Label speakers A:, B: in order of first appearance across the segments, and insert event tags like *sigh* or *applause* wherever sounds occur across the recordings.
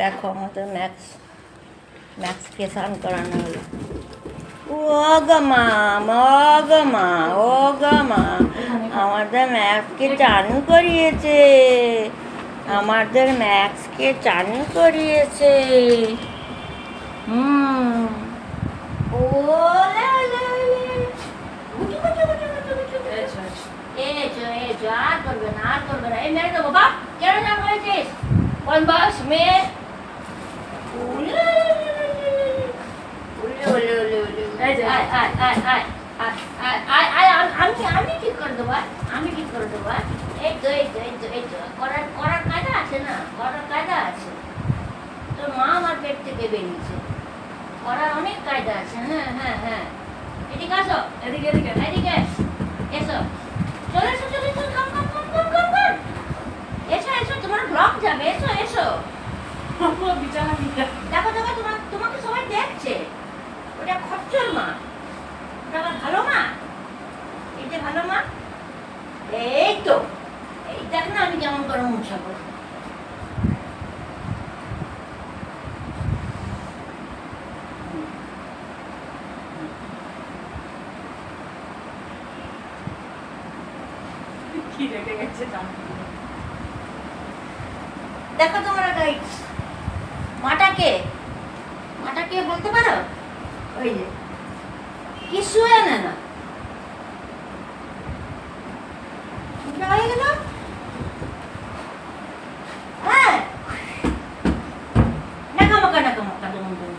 A: দেখো আমাদের ম্যাক্স ম্যাক্সকে স্নান করানো হলো। ও মা ও ও মা, আমাদের ম্যাক্সকে চান করিয়েছে। আমাদের ম্যাক্সকে চান করিয়েছে। হুম। ও আর করবে না, আর করবে না। এই মেরে দেবো, বাপ, কেন না হয়েছিস? কোন বাস মেয়ে? কায়দা আছে হ্যাঁ হ্যাঁ হ্যাঁ এদিকে আসো
B: এদিকে এদিকে
A: এসো চলে এসো এসো তোমার ব্লগ যাবে এসো এসো
B: পুরো
A: দেখো দেখো তোমার তোমাকে ওটা খচ্চর মা। এটা ভালো মা? এই যে ভালো মা? এই তো। এই দেখ না আমি কেমন করে মুছা করি
B: কি রেখে গেছে জানো
A: দেখো তোমরা গাইড মাটাকে মাটাকে বলতে পারো ওই যে কি শুয়ে না না উঠে হয়ে গেল হ্যাঁ নাকামাকা নাকামাকা দুমুন দুমুন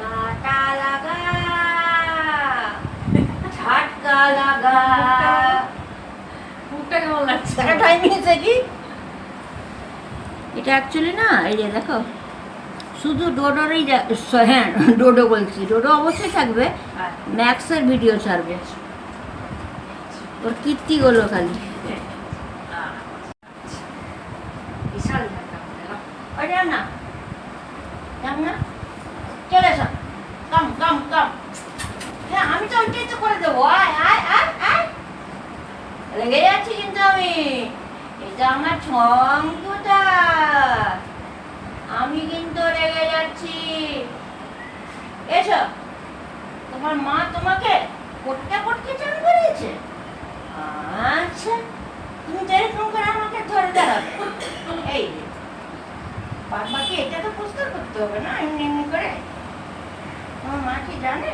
A: কাটা লাগা ঝাটকা লাগা
B: মুখটা কেমন লাগছে
A: একটা টাইম হয়েছে কি এটা অ্যাকচুয়ালি না এই যে দেখো শুধু ডোডোরই হ্যাঁ ডোডো বলছি ডোডো অবশ্যই থাকবে
B: হ্যাঁ।
A: ম্যাক্সের ভিডিও ছাড়বে। ওর কীর্তি কীর্তিগুলো খালি।
B: আহ, বিশাল ঝাঁকা দেখলাম।
A: ওই যাও না না? চলে এসো। কাম কাম কাম। হ্যাঁ আমি তো ওইটাই তো করে দেবো। আয় আয় আয় আয়। লেগে যাচ্ছি কিন্তু আমি। এটা আমার ছঙ্কুটা আমি কিন্তু রেগে যাচ্ছি। এসো। তোমার মা তোমাকে পটকে পটকে চান করিয়েছে আচ্ছা তুমি তো এরকম করে আমাকে ধরে দাঁড়াবে এই বারবার এটা তো পরিষ্কার করতে হবে না, এমনি এমনি করে? তোমার মা কি জানে?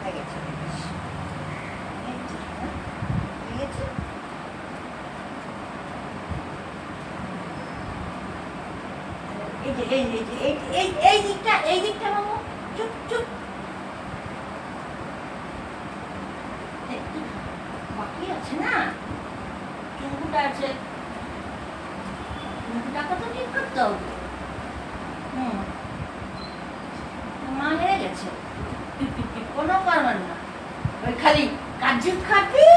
A: হয়ে গেছে, হয়ে গেছে। এই যে, হ্যাঁ, হয়ে গেছে। এই এই এই এই দিকটা এই দিকটা মামু চুপ চুপ। বাকি আছে না? চুমকুটা আছে। চুমকুটাকে তো ঠিক করতে? হবে হুম। মা গেছে। কোনো কারণ না। ওই খালি কাজু খাবি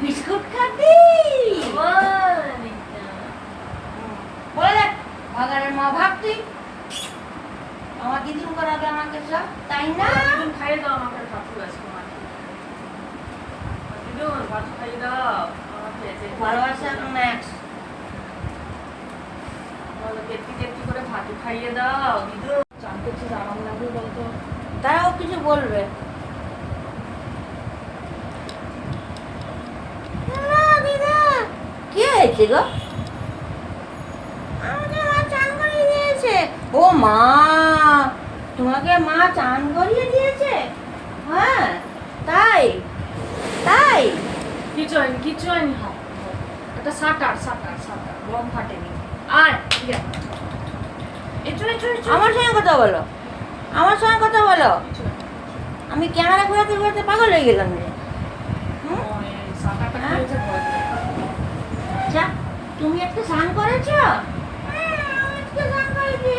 A: বিস্কুট খাবি বলে দেখ বাগানের মা ভাবতি আমার দিদিন করাবে আমাকে সব তাই না?
B: খাইয়ে দাও আমাকে ভাতু আজকে মাকে দিদুন ভাতু খাইয়ে দাও
A: ম্যাক্স
B: করে ভাতু খাইয়ে দাও দিদুন চান করছিস আরাম লাগবে বলতো?
A: তারাও কিছু বলবে। কি হয়েছে গো আমাকে মা চান করিয়ে দিয়েছে ও মা তোমাকে মা চান করিয়ে দিয়েছে? হ্যাঁ তাই তাই।
B: কিছু হয়নি কিছু হয়নি হ্যাঁ এটা সাটার সাটার সাটার বম ফাটেনি। এচো
A: আমার সঙ্গে কথা বলো আমার সঙ্গে কথা বলো। আমি ক্যামেরা ঘোরাতে ঘোরাতে পাগল হয়ে গেলাম রে।
B: পেয়ে।
A: আচ্ছা তুমি আজকে স্নান করেছ?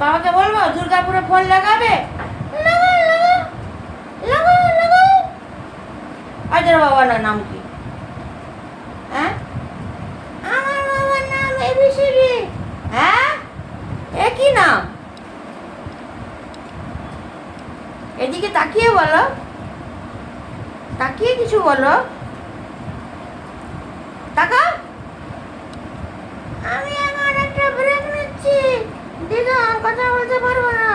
A: বাবাকে বলব, দুর্গাপুরে ফোন লাগাবে? আজের বাবার না নাম কি? হ্যাঁ? বাবার নাম হ্যাঁ? এ কি নাম? এদিকে তাকিয়ে বলো। তাকিয়ে কিছু বলো। টাকা আমি দিদা কথা বলতে পারব না।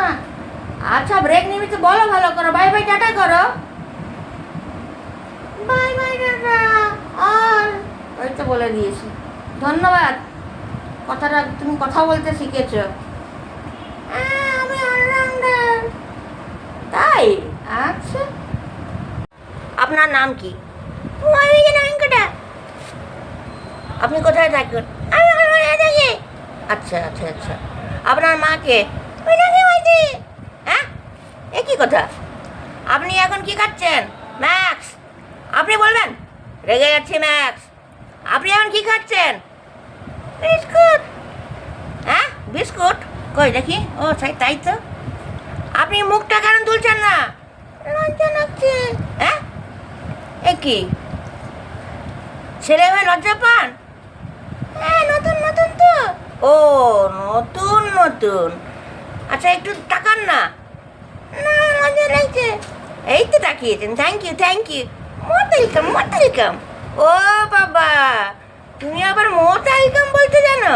A: আচ্ছা ব্রেক নিবি তো বলো ভালো করো। বাই বাই টাটা করো। বাই বাই টাটা। আর ওই তো বলে দিয়েছি। ধন্যবাদ। কথাটা তুমি কথা বলতে শিখেছো। হ্যাঁ, আমি অলরাউন্ডার তাই? আচ্ছা। আপনার নাম কি? আমি নামটা আপনি কোথায় থাকেন? আমি থাকি। আচ্ছা আচ্ছা আচ্ছা। আপনার মাকে। হ্যাঁ? কি কথা? আপনি এখন কি খাচ্ছেন? ম্যাক্স। আপনি বলবেন? রেগে যাচ্ছি, ম্যাক্স। আপনি এখন কি খাচ্ছেন? বিস্কুট। হ্যাঁ? বিস্কুট? কই দেখি। ও, তাই তাই তো। আপনি মুখটা কেন তুলছেন না? লজ্জা লাগছে। হ্যাঁ? এ কি? ছেলে হয়ে লজ্জা পান? হ্যাঁ নতুন নতুন। আচ্ছা একটু তাকান না। এই তো তাকিয়েছেন। Thank you thank you welcome welcome ও বাবা, তুমি আবার ওয়েলকাম বলতে জানো?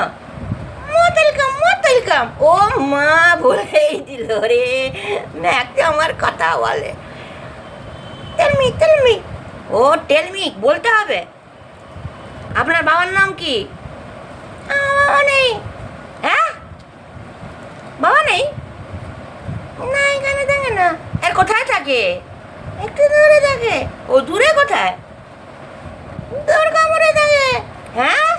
A: ওয়েলকাম ওয়েলকাম ও মা, বলেই দিল রে। আমার কথা বলে। টেলমি টেলমি ও টেলমি বলতে হবে। আপনার বাবার নাম কি? আমার নেই। নেই? না এখানে থাকে না। এর কোথায় থাকে? একটু দূরে থাকে। ও দূরে কোথায়? দূর কামড়ে থাকে। হ্যাঁ?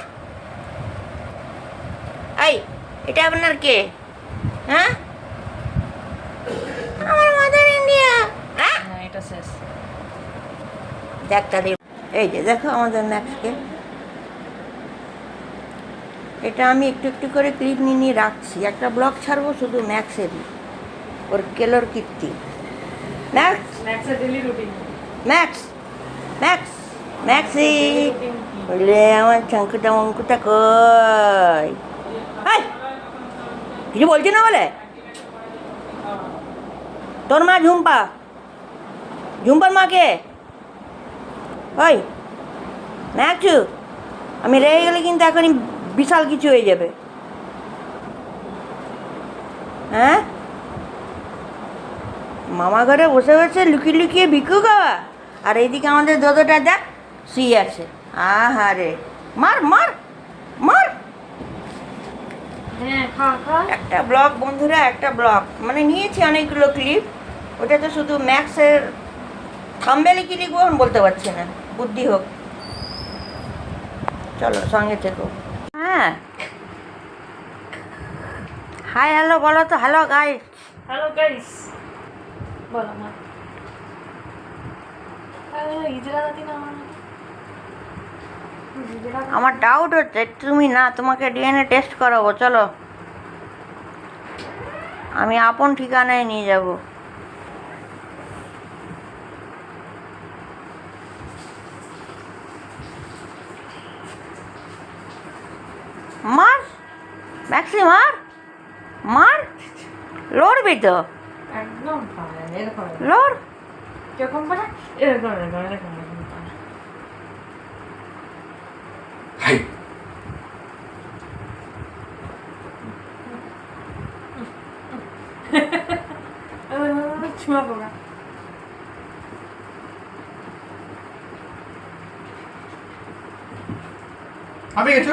A: এই এটা আপনার কে? হ্যাঁ? আমার মাদার ইন্ডিয়া হ্যাঁ?
B: এটা শেষ।
A: দেখ তাহলে। এই যে দেখো আমাদের ম্যাক্সকে এটা আমি একটু একটু করে ক্লিপ নিয়ে নিয়ে রাখছি। একটা ব্লগ ছাড়বো শুধু ম্যাক্সেরই ওর কেলোর কীর্তি। ম্যাক্স
B: ম্যাক্সের
A: ম্যাক্স ম্যাক্স ম্যাক্সি বলে আমার চাঙ্কুটা মঙ্কুটা কই? কিছু বলছি না বলে? তোর মা ঝুম্পা? ঝুম্পার মাকে? ওই ম্যাক্সু আমি রেগে গেলে কিন্তু এখনই বিশাল কিছু হয়ে যাবে। হ্যাঁ? মামা ঘরে বসে বসে লুকিয়ে লুকিয়ে ভিক্ষু খাওয়া। আর এইদিকে আমাদের দোদোটা দেখ শুয়ে আছে। আহারে। মার মার মার।
B: হ্যাঁ
A: একটা ব্লগ বন্ধুরা একটা ব্লগ মানে নিয়েছি অনেকগুলো ক্লিপ ওটা তো শুধু ম্যাক্সের থাম্বেলে কি লিখব বলতে পারছি না। বুদ্ধি হোক। চলো সঙ্গে থেকো। হ্যাঁ। হাই হ্যালো বলো তো হ্যালো গাই
B: হ্যালো গাইস বলো মা। আমার
A: ডাউট হচ্ছে তুমি না তোমাকে ডিএনএ টেস্ট করাবো চলো। আমি আপন ঠিকানায় নিয়ে যাব। মার ম্যাক্সি মার মার লড়বি তো
B: একদম পারে এরকম
A: লড়
B: কীরকম পারে এরকম এরকম এরকম এরকম পারে ছোঁয়া পোকা
C: হবে গেছো?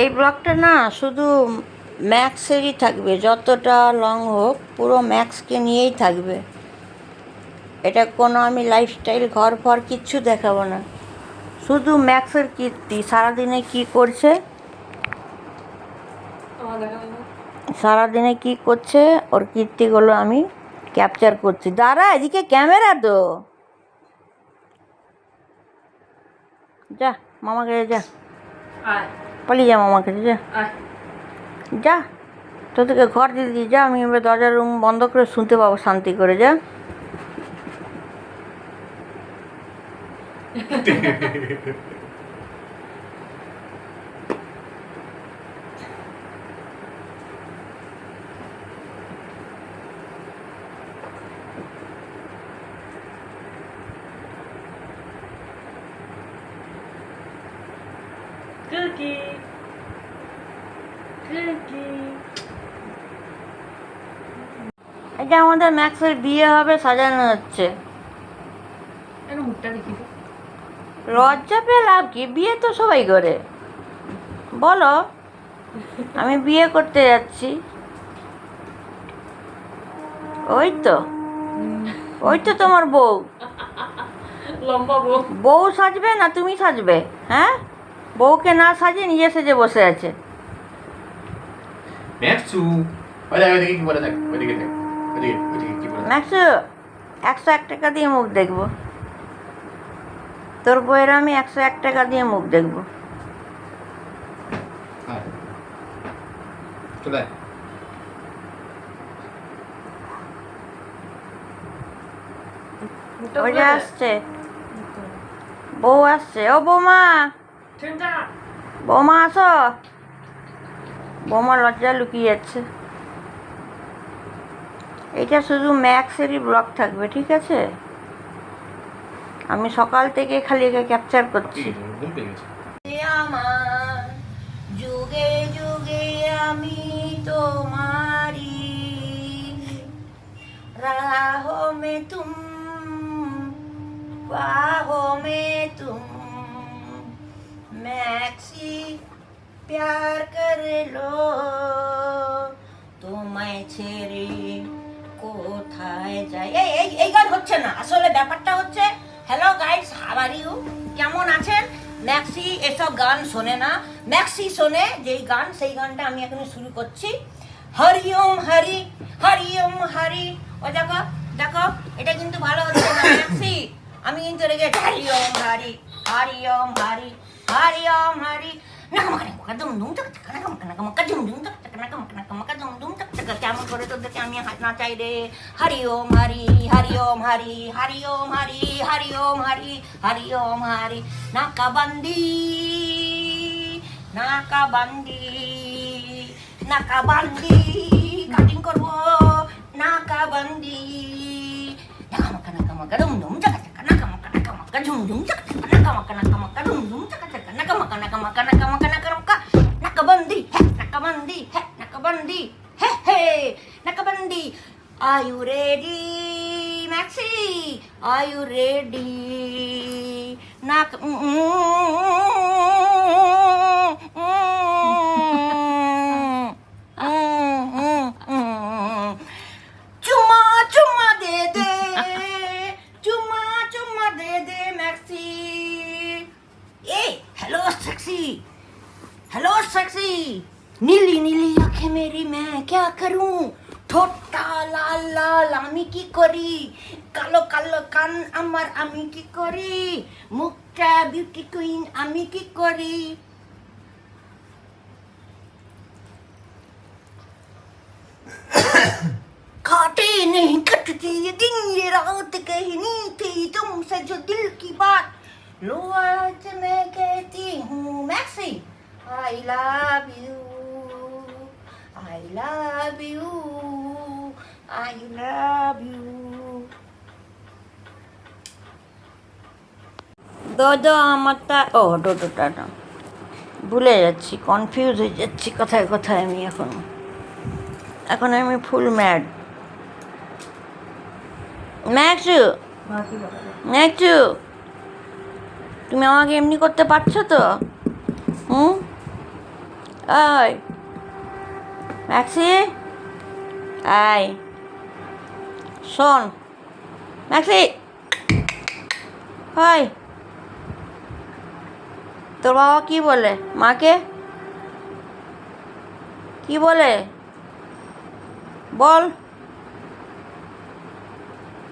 A: এই ব্লগটা না শুধু ম্যাক্সেরই থাকবে, যতটা লং হোক, পুরো ম্যাক্সকে নিয়েই থাকবে। এটা কোনো আমি লাইফস্টাইল ঘর ফর কিচ্ছু দেখাবো না। শুধু ম্যাক্সের কীর্তি, সারাদিনে কি করছে? সারাদিনে কি করছে? ওর কীর্তিগুলো আমি ক্যাপচার করছি। দাঁড়া, এদিকে ক্যামেরা তো। যা, মামাকে যা। পালিয়ে যা মামাকে যা।
B: আয়।
A: যা। তোদেরকে ঘর দিয়ে দিই যা। আমি এবার দরজার রুম বন্ধ করে শুনতে পাবো শান্তি করে যা। *laughs* এটা আমাদের ম্যাক্সের বিয়ে হবে সাজানো হচ্ছে। লজ্জা পেয়ে লাভ কি? বিয়ে তো সবাই করে। বলো আমি বিয়ে করতে যাচ্ছি। ওই তো। ওই তো তোমার বউ।
B: লম্বা বউ।
A: বউ সাজবে না তুমি সাজবে হ্যাঁ? বউকে না সাজে নিজে সেজে বসে আছে।
C: ম্যাক্সু ওই দেখ ওইদিকে কি বলে দেখ ওইদিকে দেখ।
A: ম্যাক্সু একশো এক টাকা দিয়ে মুখ দেখব। তোর বইয়ের আমি একশো এক টাকা দিয়ে মুখ দেখব।
C: আয়। চলে আয়।
B: মুখটা
A: ওই
B: খুলে
A: যে
B: দে।
A: আসছে। বউ আসছে। ও বৌমা!
B: চিন্তা
A: বৌমা আসো। বৌমা লজ্জা লুকিয়ে যাচ্ছে। এটা শুধু ম্যাক্সেরই ব্লগ থাকবে ঠিক আছে? আমি সকাল থেকে খালি একে ক্যাপচার করছি। আমার যুগে যুগে আমি তোমারি রাহ মে তুম বাহ মে তুম। ম্যাক্সি প্যার করে লো তোমায় ছেড়ে কোথায় যাই? এই এই এই গান হচ্ছে না। আসলে ব্যাপারটা হচ্ছে হ্যালো গাইস হাউ ইউ কেমন আছেন? ম্যাক্সি এসব গান শোনে না। ম্যাক্সি শোনে যেই গান, সেই গানটা আমি এখন শুরু করছি। হরি ওম হরি হরি ওম হরি। ও, দেখো দেখো, এটা কিন্তু ভালো হচ্ছে না, ম্যাক্সি। আমি কিন্তু রেগে হরি ওম হরি হরি। ওম হরি হরি ওম হরি কেমন করে তোদেরকে আমি হাত না চাই রে হরি ওম হরি হরি ওম হরি হরি ওম হরি হরি ওম হরি হরি ওম হরি নাকাবন্দি নাকাবন্দি নাকাবন্দি सक्सी नीली नीली आँखें मेरी, मैं क्या करूँ? ठोटा लाल लाल आमी की कोरी, कालो कालो कान अमर आमी की कोरी मुक्का ब्यूटी क्वीन आमी की कोरी। काटे नहीं, कटती ये दिन, ये रात कहनी थी तुमसे जो दिल की बात। लो आज मैं love you. I love you. I love you. দোদো আমারটা ও ডোডোটা না ভুলে যাচ্ছি কনফিউজ হয়ে যাচ্ছি কোথায় কোথায় আমি এখন। এখন আমি ফুল ম্যাড ম্যাক্সু! ম্যাক্সু! তুমি আমাকে এমনি করতে পারছ তো? আয় ম্যাক্সি? আয় শোন, ম্যাক্সি! হাই তোর বাবা কি বলে? মাকে? কি বলে? বল।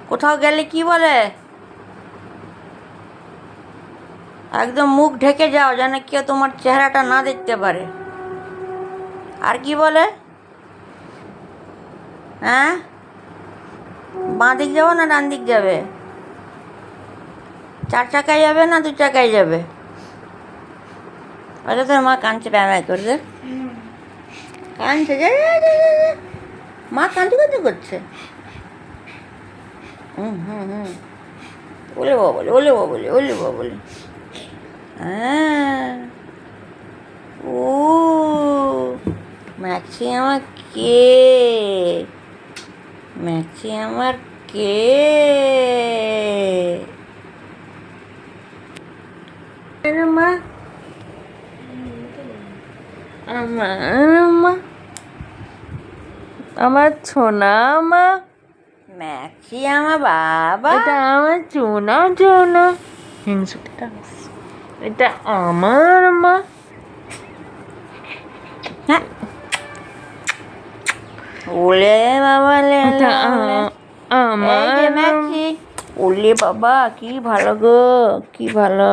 A: কোথাও গেলে কি বলে? একদম মুখ ঢেকে যাও, যেন কেউ তোমার চেহারাটা না দেখতে পারে। আর কি বলে? হ্যাঁ? বাঁ দিক যাব না ডান দিক যাবে? চার চাকায় যাবে না দু চাকায় যাবে? আচ্ছা তোর মা কাঁদছে প্যামাই করে দেখ কাঁদছে। মা কাঁদতে কাঁদতে করছে। হুম হুম হুম। ওলে বাবা বলে, ওলে বাবা বলে, ওলে বাবা বলে। হ্যাঁ। ও। ম্যাক্সি আমার কে? ম্যাক্সি আমার কে? মা? আমার মা?
B: আমার ছোনা মা?
A: ম্যাক্সি আমার বাবা?
B: এটা আমার চোনা চোনা হিংসুটা এটা আমার মা।
A: হ্যাঁ ওলে বাবা লে
B: এটা
A: লে, লে।
B: আ- আমার
A: এই যে ম্যাক্সি ওলে বাবা কি ভালো গো কি ভালো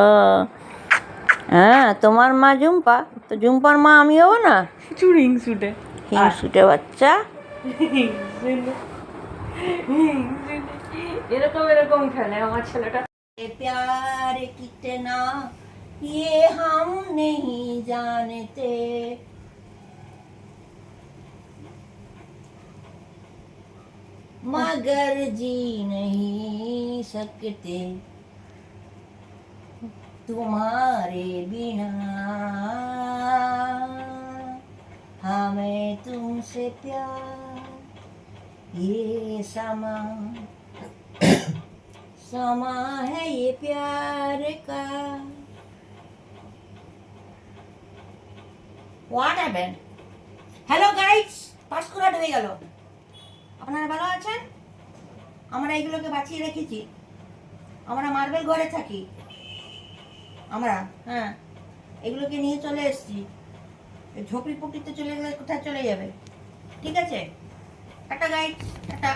A: হ্যাঁ তোমার মা জুম্পা তো জুম্পার মা আমি হবো না
B: চুর হিংসুটে
A: হিংসুটে বাচ্চা
B: এরকম এরকম খেলে আমার ছেলেটা
A: ये प्यार कितना ये हम नहीं जानते मगर जी नहीं सकते। तुम्हारे बिना हमें तुमसे प्यार, ये समा समा है ये प्यार का। व्हाट हैपेंड हेलो गाइड्स पास करा डुबे আপনারা ভালো আছেন? আমরা এগুলোকে বাঁচিয়ে রেখেছি। আমরা মার্বেল ঘরে থাকি। আমরা হ্যাঁ এগুলোকে নিয়ে চলে এসছি। ঝোপড়ি পুকড়িতে চলে গেলে কোথায় চলে যাবে? ঠিক আছে? একটা গাইড একটা